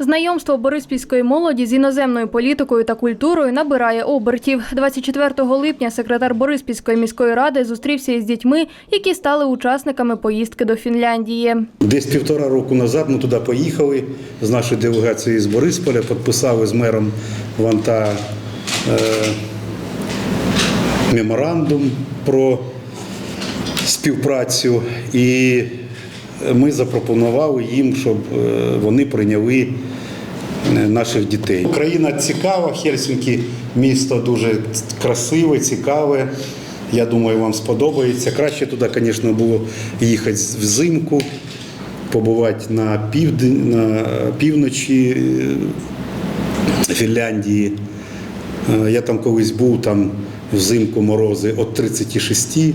Знайомство бориспільської молоді з іноземною політикою та культурою набирає обертів. 24 липня секретар Бориспільської міської ради зустрівся із дітьми, які стали учасниками поїздки до Фінляндії. Десь півтора року назад ми туди поїхали з нашою делегацією з Борисполя, підписали з мером Ванта е, меморандум про співпрацю. І ми запропонували їм, щоб е, вони прийняли е, наших дітей. Україна цікава, Хельсінкі місто дуже красиве, цікаве. Я думаю, вам сподобається. Краще туди, звісно, було їхати взимку, побувати на, південь, на півночі е, Фінляндії. Я там колись був, там взимку морози від 36, е,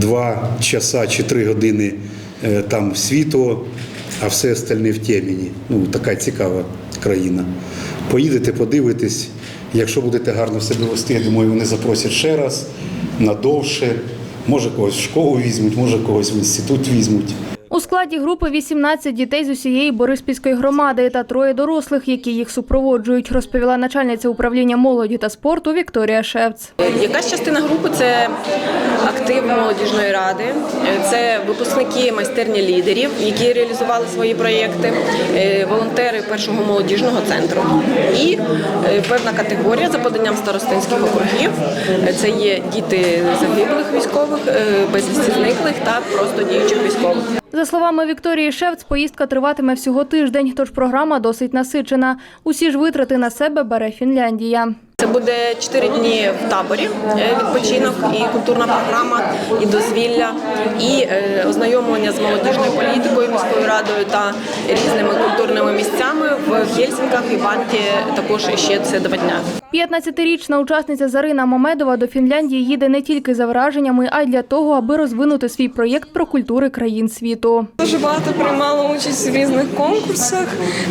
два часа чи три години е, там світло, а все остальне в темені. Ну, така цікава країна. Поїдете, подивитесь. Якщо будете гарно себе вести, я думаю, вони запросять ще раз, надовше. Може когось в школу візьмуть, може когось в інститут візьмуть. У складі групи 18 дітей з усієї Бориспільської громади та троє дорослих, які їх супроводжують, розповіла начальниця управління молоді та спорту Вікторія Шевц. Якась частина групи це актив молодіжної ради, це випускники майстерні лідерів, які реалізували свої проєкти, е, волонтери першого молодіжного центру. І е, певна категорія за поданням старостинських округів. Це є діти загиблих військових, е, безвісті зниклих та просто діючих військових. За словами Вікторії Шевц, поїздка триватиме всього тиждень, тож програма досить насичена. Усі ж витрати на себе бере Фінляндія. Це буде 4 дні в таборі е, відпочинок і культурна програма, і дозвілля, і е, ознайомлення з молодіжною політикою, міською радою та різними культурними місцями в Хельсінках і Банті також ще це два дня. 15-річна учасниця Зарина Мамедова до Фінляндії їде не тільки за враженнями, а й для того, аби розвинути свій проєкт про культури країн світу. Дуже багато приймала участь в різних конкурсах.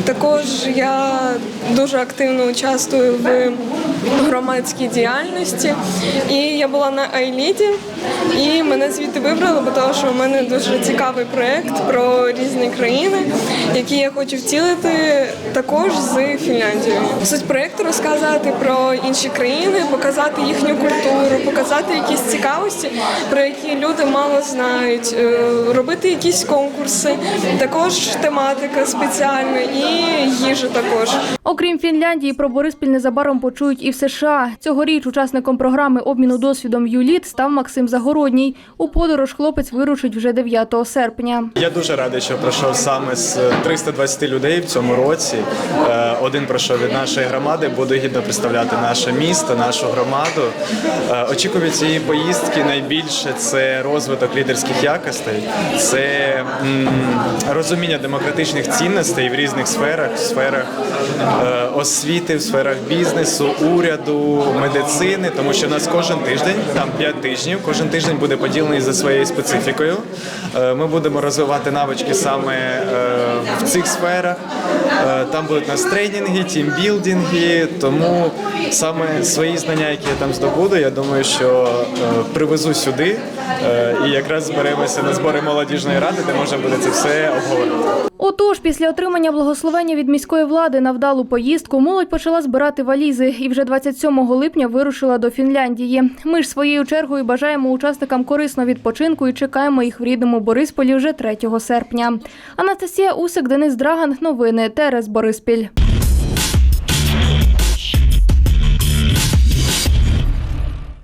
Також я дуже активно участвую в громадській діяльності. І я була на Айліді, і мене звідти вибрали, бо того, що у мене дуже цікавий проєкт про різні країни, які я хочу втілити також з Фінляндією. Суть проєкту розказати про інші країни, показати їхню культуру, показати якісь цікавості, про які люди мало знають, е, робити якісь конкурси, також тематика спеціальна і їжа також. Окрім Фінляндії, про Бориспіль незабаром почують і в США. Цьогоріч учасником програми обміну досвідом ЮЛІТ став Максим Загородній. У подорож хлопець вирушить вже 9 серпня. Я дуже радий, що пройшов саме з 320 людей в цьому році. Е, Один пройшов від нашої громади, буду гідно представляти наше місто, нашу громаду. Е, Очікую від цієї поїздки найбільше це розвиток лідерських якостей, це розуміння демократичних цінностей в різних сферах, в сферах е, освіти, в сферах бізнесу, уряду, медицини, тому що у нас кожен тиждень, там 5 тижнів, кожен тиждень буде поділений за своєю специфікою. Е, Ми будемо розвивати навички саме е, в цих сферах. Е, Там будуть у нас тренінги, тімбілдинги, тому саме свої знання, які я там здобуду, я думаю, що привезу сюди і якраз зберемося на збори молодіжної ради, де можна буде це все обговорити. Отож, після отримання благословення від міської влади на вдалу поїздку молодь почала збирати валізи і вже 27 липня вирушила до Фінляндії. Ми ж своєю чергою бажаємо учасникам корисного відпочинку і чекаємо їх в рідному Борисполі вже 3 серпня. Анастасія Усик, Денис Драган. Новини Терес Бориспіль.